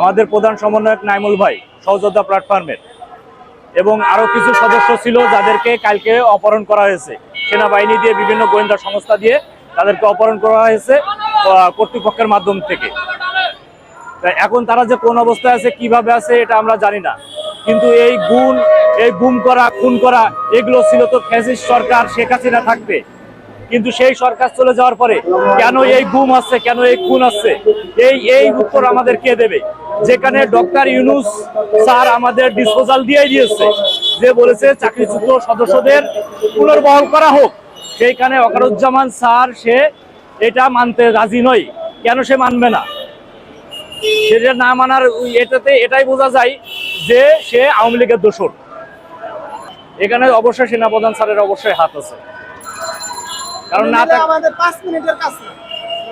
আমাদের প্রধান সমন্বয়ক নাইমুল ভাই, সহযোদ্ধা প্ল্যাটফর্মের এবং আরও কিছু সদস্য ছিল যাদেরকে কালকে অপহরণ করা হয়েছে। সেনাবাহিনী দিয়ে বিভিন্ন গোয়েন্দা সংস্থা দিয়ে তাদেরকে অপহরণ করা হয়েছে কর্তৃপক্ষের মাধ্যম থেকে। এখন তারা যে কোন অবস্থায় আছে, কীভাবে আছে, এটা আমরা জানি না। কিন্তু এই গুণ, এই গুম করা, খুন করা, এগুলো ছিল তো ফ্যাসিস্ট সরকার, শেখ হাসিনা থাকবে। কিন্তু সেই সরকার চলে যাওয়ার পরে কেন এই গুম আছে কেন এই খুন আছে এই এই উত্তর আমাদের কে দেবে? যেখানে ডক্টর ইউনুস স্যার আমাদের ডিসপোজাল দিয়ে দিয়েছে। যে বলেছে চাকরিচ্যুত সদস্যদের পুনর্বহন করা হোক। সেইখানে অকারুজ্জামান স্যার সে এটা মানতে রাজি নয়। কেন সে মানবে না? সেটা না মানার এটাতে এটাই বোঝা যায় যে সে আওয়ামী লীগের দোষর। এখানে অবশ্যই সেনাপ্রধান স্যারের অবশ্যই হাত আছে। কারণ না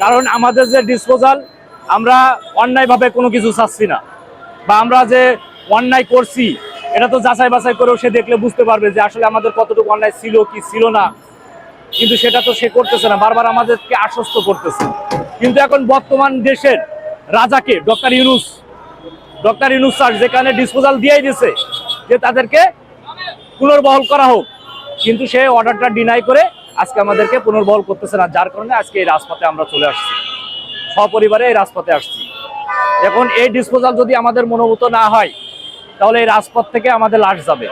কারণ আমাদের যে ডিসপোজাল আমরা অন্যায়ভাবে কোনো কিছু চাচ্ছি না। বা আমরা যে অন্যায় করছি, এটা তো যাচাই বাছাই করেও সে দেখলে বুঝতে পারবে যে আসলে আমাদের কতটুকু অন্যায় ছিল, কি ছিল না। কিন্তু সেটা তো সে করতেছে না, বারবার আমাদেরকে আশ্বস্ত করতেছে। কিন্তু এখন বর্তমান দেশের রাজাকে, doctor Yunus doctor Yunus sir যেখানে ডিসপোজাল দিয়েই দিয়েছে যে তাদেরকে পুনর্বহল করা হোক। কিন্তু সে অর্ডারটা ডিনাই করে আজকে আমাদেরকে পুনর্বহল করতেছে না, যার কারণে আজকে এই রাজপথে আমরা চলে আসছি। সপরিবারে এই রাজপথে আসছি। এখন এই ডিসপোজাল যদি আমাদের মনোভূত না হয়, তাহলে এই রাজপথ থেকে আমাদের লাশ যাবে।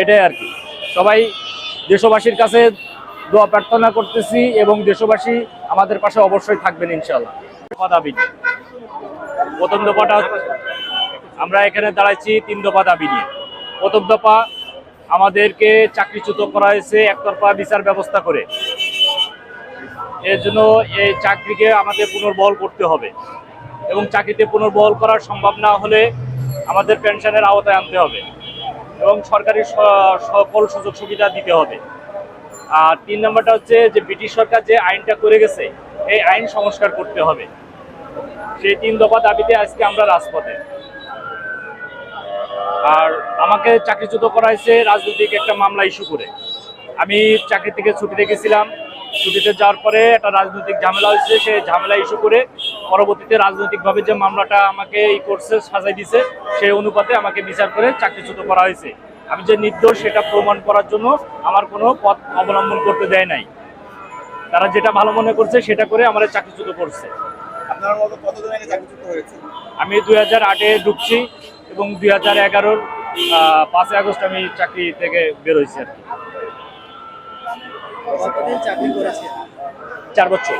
এটাই আর কি। সবাই দেশবাসীর কাছে দোয়া প্রার্থনা করতেছি এবং দেশবাসী আমাদের পাশে অবশ্যই থাকবেন ইনশাল্লাহ। প্রথম দফাটা আমরা এখানে দাঁড়াইছি তিন দফা দাবি নিয়ে। প্রথম দফা আমাদেরকে চাকরিচ্যুত করা হয়েছে একতরফা বিচার ব্যবস্থা করে। এর জন্য এই চাকরিকে আমাদের পুনর্বহল করতে হবে। এবং চাকরিতে পুনর্বহল করা সম্ভব না হলে আমাদের পেনশনের আওতায় আনতে হবে। এবং সরকারি সকল সুযোগ সুবিধা দিতে হবে। আর তিন নম্বরটা হচ্ছে যে ব্রিটিশ সরকার যে আইনটা করে গেছে, এই আইন সংস্কার করতে হবে। সেই তিন দফা দাবিতে আজকে আমরা রাজপথে। আর আমাকে চাকরিচ্যুত করা হয়েছে রাজনৈতিক একটা মামলা ইস্যু করে। আমি চাকরি থেকে ছুটি গেছিলাম। ছুটিতে যাওয়ার পরে একটা রাজনৈতিক ঝামেলা হয়েছে সেই ঝামেলা ইস্যু করে পরবর্তীতে রাজনৈতিকভাবে যে মামলাটা আমাকে এই করছে সাজাই দিছে সেই অনুপাতে আমাকে বিচার করে চাকরিচ্যুত করা হয়েছে। আমি যে নির্দোষ সেটা প্রমাণ করার জন্য আমার কোনো পথ অবলম্বন করতে দেয় নাই। তারা যেটা ভালো মনে করছে সেটা করে আমার চাকরিচ্যুত করছে। আমি দুই হাজার আটে ঢুকছি এবং দুই হাজার এগারোর পাঁচই আগস্ট আমি চাকরি থেকে বের হয়েছি আর কি। কতদিন চাকরি করেছে চার বছর।